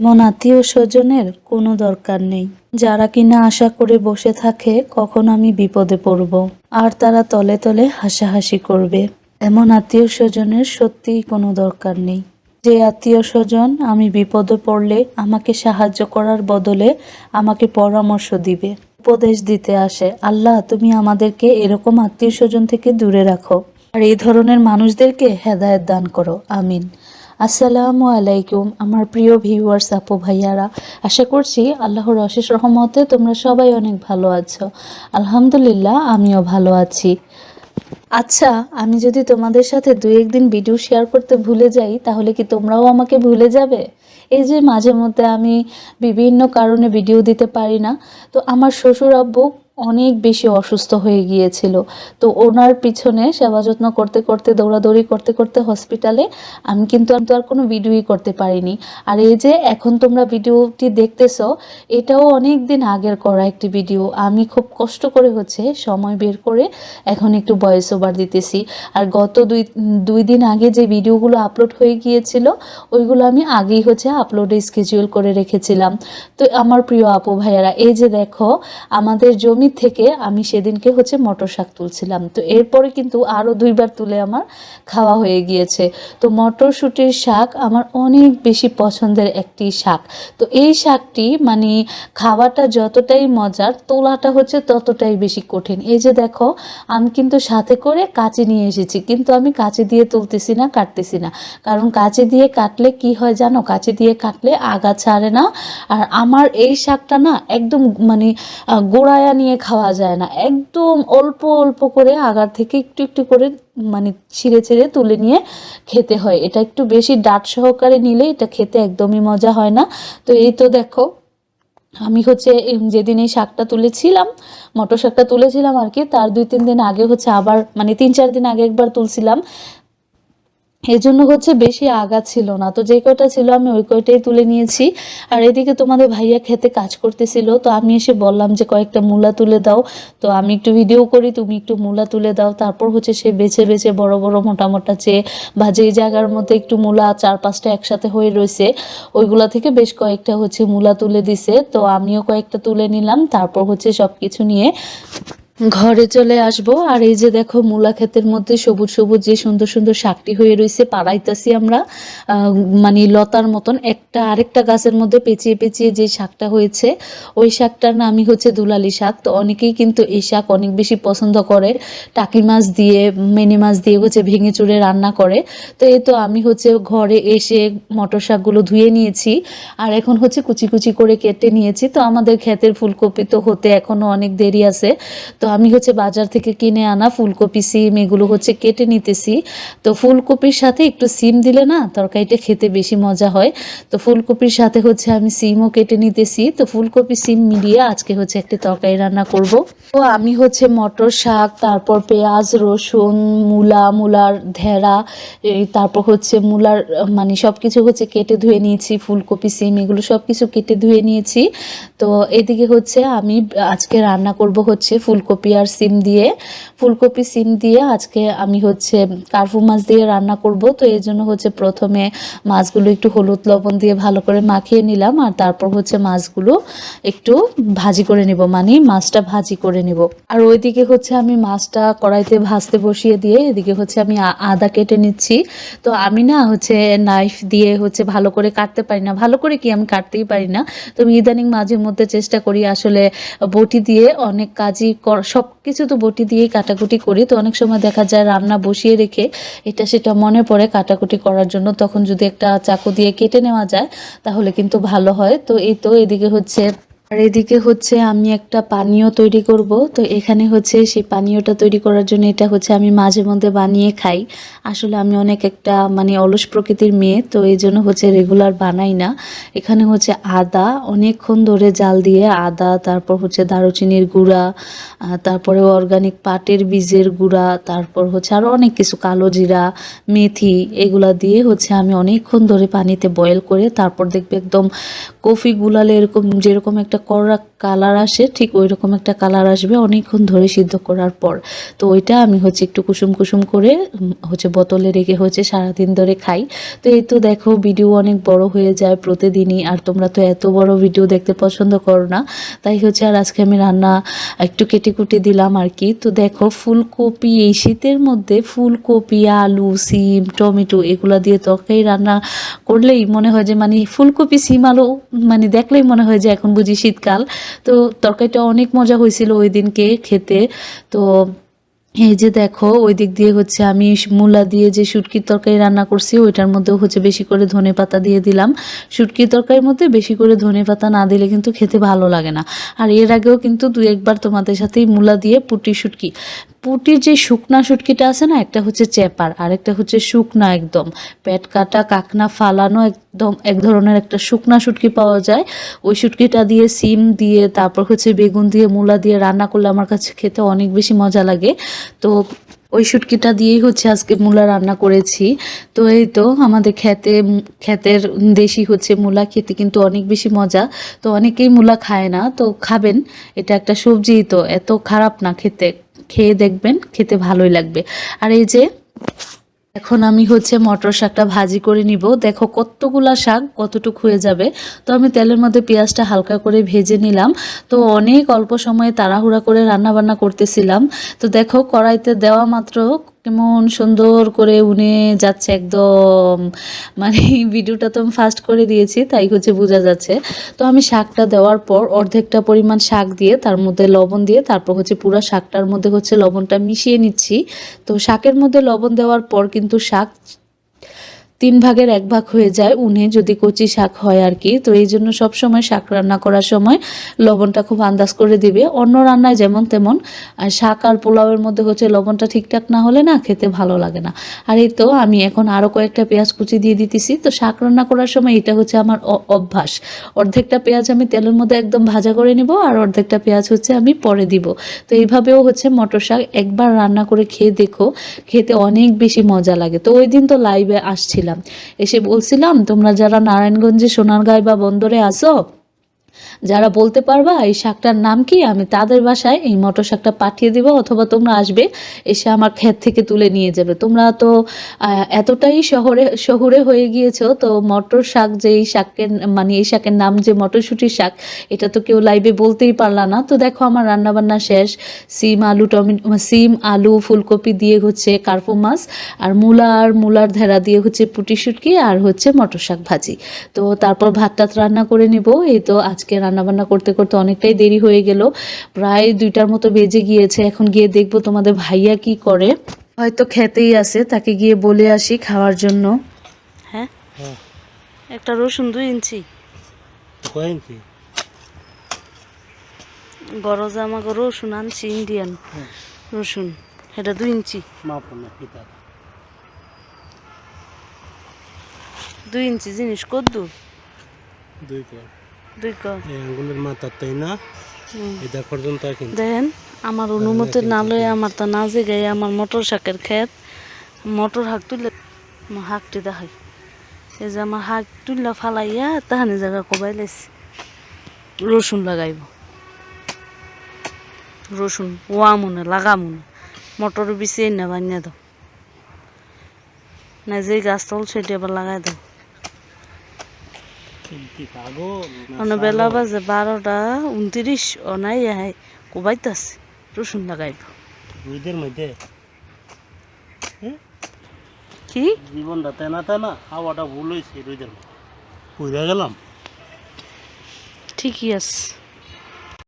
মন আত্মীয় স্বজনের কোনো দরকার নেই। যারা কিনা আশা করে বসে থাকে, কখন আমি বিপদে পড়ব? আর তারা তলে তলে হাসাহাসি করবে। এমন আত্মীয় স্বজনের সত্যিই কোনো দরকার নেই। যে আত্মীয় স্বজন আমি বিপদে পড়লে আমাকে সাহায্য করার বদলে আমাকে পরামর্শ দিবে, উপদেশ দিতে আসে, আল্লাহ, তুমি আমাদেরকে এরকম আত্মীয় স্বজন থেকে দূরে রাখো। আর এই ধরনের মানুষদেরকে হেদায়েত দান করো। আমিন। আসসালামু আলাইকুম, আমার প্রিয় ভিউয়ার্স আপু ভাইয়ারা। আশা করছি আল্লাহর অশেষ রহমতে তোমরা সবাই অনেক ভালো আছো। আলহামদুলিল্লাহ, আমিও ভালো আছি। আচ্ছা আমি যদি তোমাদের সাথে দু একদিন ভিডিও শেয়ার করতে ভুলে যাই, তাহলে কি তোমরাও আমাকে ভুলে যাবে? এই যে মাঝে মধ্যে আমি বিভিন্ন কারণে ভিডিও দিতে পারি না। তো আমার শ্বশুর আব্বু অনেক বেশি অসুস্থ হয়ে গিয়েছিল। তো ওনার পিছনে সেবা যত্ন করতে করতে, দৌড়াদৌড়ি করতে করতে হসপিটালে আমি কিন্তু আমি তো আর কোনো ভিডিওই করতে পারিনি। আর এই যে এখন তোমরা ভিডিওটি দেখতেছো, এটাও অনেক দিন আগের করা একটি ভিডিও। আমি খুব কষ্ট করে হচ্ছে সময় বের করে এখন একটু ভয়েস ওভার দিতেছি। আর গত দুই দুই দিন আগে যে ভিডিওগুলো আপলোড হয়ে গিয়েছিল, ওইগুলো আমি আগেই হচ্ছে আপলোডে স্কেজুয়াল করে রেখেছিলাম। তো আমার প্রিয় আপু ভাইয়ারা, এই যে দেখো, আমাদের জমি থেকে আমি সেদিনকে হচ্ছে মটর শাক তুলছিলাম। তো এরপরে কিন্তু আরও দুইবার তুলে আমার খাওয়া হয়ে গিয়েছে। তো মটরশুঁটির শাক আমার অনেক বেশি পছন্দের একটি শাক। তো এই শাকটি মানে খাওয়াটা যতটাই মজার, তোলাটা হচ্ছে ততটাই বেশি কঠিন। এই যে দেখো, আমি কিন্তু সাথে করে কাঁচি নিয়ে এসেছি, কিন্তু আমি কাঁচি দিয়ে তুলতেছি না, কাটতেছি না। কারণ কাঁচি দিয়ে কাটলে কি হয় জানো? কাঁচি দিয়ে কাটলে আগা ছাড়ে না। আর আমার এই শাকটা না একদম মানে গোড়ায়া নিয়ে খাওয়া যায় না। একদম অল্প অল্প করে আগার থেকে একটু একটু করে মানে ছিঁড়ে ছিঁড়ে তুলে নিয়ে খেতে হয়। এটা একটু বেশি ডাট সহকারে নিলে এটা খেতে একদমই মজা হয় না। তো এই তো দেখো, আমি হচ্ছে যেদিন এই শাকটা তুলেছিলাম, মটর শাকটা তুলেছিলাম আর কি, তার দুই, তিন দিন আগে হচ্ছে আবার মানে তিন, চার দিন আগে একবার তুলছিলাম। এই জন্য হচ্ছে বেশি আগা ছিল না। তো যে কয়টা ছিল আমি ওই কয়টাই তুলে নিয়েছি। আর এদিকে তোমাদের ভাইয়া খেতে কাজ করতেছিল, তো আমি এসে বললাম যে কয়েকটা মূলা তুলে দাও। তো আমি একটু ভিডিও করি, তুমি একটু মূলা তুলে দাও। তারপর হচ্ছে সে বেছে বেছে বড় বড় মোটা মোটা চেয়ে বা যেই জায়গার মধ্যে একটু মূলা চার পাঁচটা একসাথে হয়ে রয়েছে, ওইগুলা থেকে বেশ কয়েকটা হচ্ছে মূলা তুলে দিছে। তো আমিও কয়েকটা তুলে নিলাম। তারপর হচ্ছে সব কিছু নিয়ে ঘরে চলে আসব। আর এই যে দেখো, মূলা ক্ষেতের মধ্যে সবুজ সবুজ যে সুন্দর সুন্দর শাকটি হয়ে রয়েছে পাড়াইতেছি আমরা। মানে লতার মতন একটা আরেকটা গাছের মধ্যে পেঁচিয়ে পেঁচিয়ে যে শাকটা হয়েছে, ওই শাকটার নামই হচ্ছে দুলালি শাক। তো অনেকেই কিন্তু এই শাক অনেক বেশি পছন্দ করে। টাকি মাছ দিয়ে, মেনি মাছ দিয়ে হচ্ছে ভেঙে চুড়ে রান্না করে। তো এই তো আমি হচ্ছে ঘরে এসে মটর শাকগুলো ধুয়ে নিয়েছি। আর এখন হচ্ছে কুচি কুচি করে কেটে নিয়েছি। তো আমাদের ক্ষেতের ফুলকপি তো হতে এখনও অনেক দেরি আছে। তো আমি হচ্ছে বাজার থেকে কিনে আনা ফুলকপি, সিম এগুলো হচ্ছে কেটে নিতেছি। তো ফুলকপির সাথে একটু সিম দিলে না তরকারিটা খেতে বেশি মজা হয়। তো ফুলকপির সাথে হচ্ছে আমি সিমও কেটে নিতেছি। তো ফুলকপি, সিম মিলিয়ে আজকে হচ্ছে একটি তরকারি রান্না করব। তো আমি হচ্ছে মটর শাক, তারপর পেঁয়াজ, রসুন, মূলা, মূলার ধেরা তারপর হচ্ছে মূলার মানে সব কিছু হচ্ছে কেটে ধুয়ে নিয়েছি। ফুলকপি, সিম এগুলো সব কিছু কেটে ধুয়ে নিয়েছি। তো এদিকে হচ্ছে আমি আজকে রান্না করব হচ্ছে ফুলকপি আর সিম দিয়ে, ফুলকপি সিম দিয়ে আজকে আমি হচ্ছে কার্ফু মাছ দিয়ে রান্না করব। তো এই জন্য হচ্ছে প্রথমে মাছগুলো একটু হলুদ লবণ দিয়ে ভালো করে মাখিয়ে নিলাম আর তারপর হচ্ছে মাছগুলো একটু ভাজি করে নিব মানে মাছটা ভাজি করে নিব। আর ওইদিকে হচ্ছে আমি মাছটা কড়াইতে ভাজতে বসিয়ে দিয়ে এদিকে হচ্ছে আমি আদা কেটে নিচ্ছি। তো আমি না হচ্ছে নাইফ দিয়ে হচ্ছে ভালো করে কাটতে পারি না, ভালো করে কি আমি কাটতেই পারি না। তো আমি ইদানিং মাঝে মধ্যে চেষ্টা করি আসলে বটি দিয়ে অনেক কাজই সব কিছু তো বটি দিয়েই কাটাকুটি করি। তো অনেক সময় দেখা যায় রান্না বসিয়ে রেখে এটা সেটা মনে পড়ে কাটাকুটি করার জন্য। তখন যদি একটা চাকু দিয়ে কেটে নেওয়া যায়, তাহলে কিন্তু ভালো হয়। তো এই তো এদিকে হচ্ছে আর এদিকে হচ্ছে আমি একটা পানীয় তৈরি করব। তো এখানে হচ্ছে সেই পানীয়টা তৈরি করার জন্য এটা হচ্ছে আমি মাঝে মধ্যে বানিয়ে খাই। আসলে আমি অনেক একটা মানে অলস প্রকৃতির মেয়ে, তো এই জন্য হচ্ছে রেগুলার বানাই না। এখানে হচ্ছে আদা, অনেকক্ষণ ধরে জাল দিয়ে আদা, তারপর হচ্ছে দারুচিনির গুঁড়া তারপরে অর্গানিক পাটের বীজের গুঁড়া, তারপর হচ্ছে আরও অনেক কিছু, কালো জিরা, মেথি, এগুলা দিয়ে হচ্ছে আমি অনেকক্ষণ ধরে পানিতে বয়েল করে তারপর দেখবে একদম কফি গুলালে এরকম যেরকম একটা কড়া কালার আসে, ঠিক ওই রকম একটা কালার আসবে অনেকক্ষণ ধরে সিদ্ধ করার পর। তো ওইটা আমি হচ্ছে একটু কুসুম কুসুম করে হচ্ছে বোতলে রেখে হচ্ছে সারাদিন ধরে খাই। তো এই তো দেখো ভিডিও অনেক বড় হয়ে যায় প্রতিদিনই, আর তোমরা তো এত বড় ভিডিও দেখতে পছন্দ করো না। তাই হচ্ছে আর আজকে আমি রান্না একটু কেটে কুটে দিলাম আর কি। তো দেখো ফুলকপি, এই শীতের মধ্যে ফুলকপি, আলু, সিম, টমেটো এগুলো দিয়ে তরকারি রান্না করলেই মনে হয় যে মানে ফুলকপি, সিম, আলু মানে দেখলেই মনে হয় যে এখন বুঝি শীতকাল। তো তরকারিটা অনেক মজা হয়েছিল ওই দিনকে খেতে। তো এই যে দেখো, ওই দিক দিয়ে হচ্ছে আমি মূলা দিয়ে যে শুটকির তরকারি রান্না করছি, ওইটার মধ্যেও হচ্ছে বেশি করে ধনে পাতা দিয়ে দিলাম। শুটকির তরকারির মধ্যে বেশি করে ধনে পাতা না দিলে কিন্তু খেতে ভালো লাগে না। আর এর আগেও কিন্তু দু একবার তোমাদের সাথেই মূলা দিয়ে পুটি শুটকি। পুটির যে শুকনা শুটকিটা আছে না, একটা হচ্ছে চেপার আর একটা হচ্ছে শুকনা একদম। পেট কাটা, কাকনা ফালানো একদম এক ধরনের একটা শুকনা শুটকি পাওয়া যায়। ওই শুটকিটা দিয়ে সিম দিয়ে, তারপর হচ্ছে বেগুন দিয়ে, মূলা দিয়ে রান্না করলে আমার কাছে খেতে অনেক বেশি মজা লাগে। তো ওই শুটকিটা দিয়েই হচ্ছে আজকে মূলা রান্না করেছি। তো এই তো আমাদের খেতে ক্ষেতের দেশি হচ্ছে মূলা, খেতে কিন্তু অনেক বেশি মজা। তো অনেকেই মূলা খায় না, তো খাবেন। এটা একটা সবজি তো, এত খারাপ না খেতে। খেয়ে দেখবেন, খেতে ভালোই লাগবে। আর এই যে এখন আমি হচ্ছে মটর শাকটা ভাজি করে নিব। দেখো কতগুলা শাক কতটুক হয়ে যাবে। তো আমি তেলের মধ্যে পেঁয়াজটা হালকা করে ভেজে নিলাম। তো অনেক অল্প সময়ে তাড়াহুড়া করে রান্না বান্না করতেছিলাম। তো দেখো কড়াইতে দেওয়া মাত্র কেমন সুন্দর করে উনে যাচ্ছে একদম। মানে ভিডিওটা তো আমি ফাস্ট করে দিয়েছি, তাই হচ্ছে বোঝা যাচ্ছে। তো আমি শাকটা দেওয়ার পর অর্ধেকটা পরিমাণ শাক দিয়ে, তার মধ্যে লবণ দিয়ে, তারপর হচ্ছে পুরো শাকটার মধ্যে হচ্ছে লবণটা মিশিয়ে নিচ্ছি। তো শাকের মধ্যে লবণ দেওয়ার পর কিন্তু শাক তিন ভাগের এক ভাগ হয়ে যায় উনে, যদি কচি শাক হয় আর কি। তো এই জন্য সব সময় শাক রান্না করার সময় লবণটা খুব আন্দাজ করে দিবে। অন্য রান্নায় যেমন তেমন, আর শাক আর পোলাওয়ের মধ্যে হচ্ছে লবণটা ঠিকঠাক না হলে না খেতে ভালো লাগে না। আর এই তো আমি এখন আরও কয়েকটা পেঁয়াজ কুচি দিয়ে দিতেছি। তো শাক রান্না করার সময় এটা হচ্ছে আমার অভ্যাস। অর্ধেকটা পেঁয়াজ আমি তেলের মধ্যে একদম ভাজা করে নিব, আর অর্ধেকটা পেঁয়াজ হচ্ছে আমি পরে দিব। তো এইভাবেও হচ্ছে মটর শাক একবার রান্না করে খেয়ে দেখো, খেতে অনেক বেশি মজা লাগে। তো ওই দিন তো লাইভে আসছিলাম। এসে বলছিলাম তোমরা যারা নারায়ণগঞ্জে সোনারগাঁয় বা বন্দরে আসো যারা বলতে পারবা, এই শাকটার নাম কি? আমি তাদের বাসায় এই মটর শাকটা পাঠিয়ে দিব, অথবা তোমরা আসবে, এসে আমার ক্ষেত থেকে তুলে নিয়ে যাবে। তোমরা তো এতটাই শহরে, শহুরে হয়ে গিয়েছো, তো মটর শাক যে এই শাকের মানে এই শাকের নাম যে মটরশুঁটির শাক, এটা তো কেউ লাইভে বলতেই পারলা না। তো দেখো আমার রান্নাবান্না শেষ। সিম, আলু টমেটো সিম, আলু, ফুলকপি দিয়ে হচ্ছে কার্পো মাছ, আর মূলা আর মূলার ধেরা দিয়ে হচ্ছে পুটি শুটকি, আর হচ্ছে মটর শাক ভাজি। তো তারপর ভাত টাত রান্না করে নেব, এই তো আজকে রান্নাবান্না করতে করতে অনেকটাই দেরি হয়ে গেল। প্রায় দুইটার মতো বেজে গিয়েছে। এখন গিয়ে দেখব তোমাদের ভাইয়া কি করে। হয়তো খেতেই আছে তাকে গিয়ে বলে আসি খাওয়ার জন্য। হ্যাঁ? হ্যাঁ। একটা রসুন দুই ইঞ্চি। বড় জামা রসুন আনছি ইন্ডিয়ান হ্যাঁ। রসুন। এটা দুই ইঞ্চি। দুই জিনিস কদ্দুর। দুই দুই ক এই আঙ্গুলের মাথার তাই না? এটা পর্যন্ত কিন্তু। দেখেন আমার অনুমতি না লয়ে আমার তো না জেগাই আমার মটর শাকের ক্ষেত। মটর শাক তুললে শাকটি দেখাই। এই যে আমার শাক তুললা ফালাইয়া তাহানি জায়গা কবাই লাইছি। রসুন লাগাইব। রসুন ওয়া মনে লাগা মনে মটর বিছিয়ে না বানিয়ে দাও। না যে গাছ তল সেটি আবার লাগাই দাও। বেলা বাজে বারোটা উনত্রিশ অনাই আহে কোবাইতাছে রসুন লাগাইব। রুইদের মধ্যে? কি? জীবনটা তেনা তেনা হাওয়াটা ভুল হয়েছে রুইদের মধ্যে। গেলাম? ঠিকই আছে।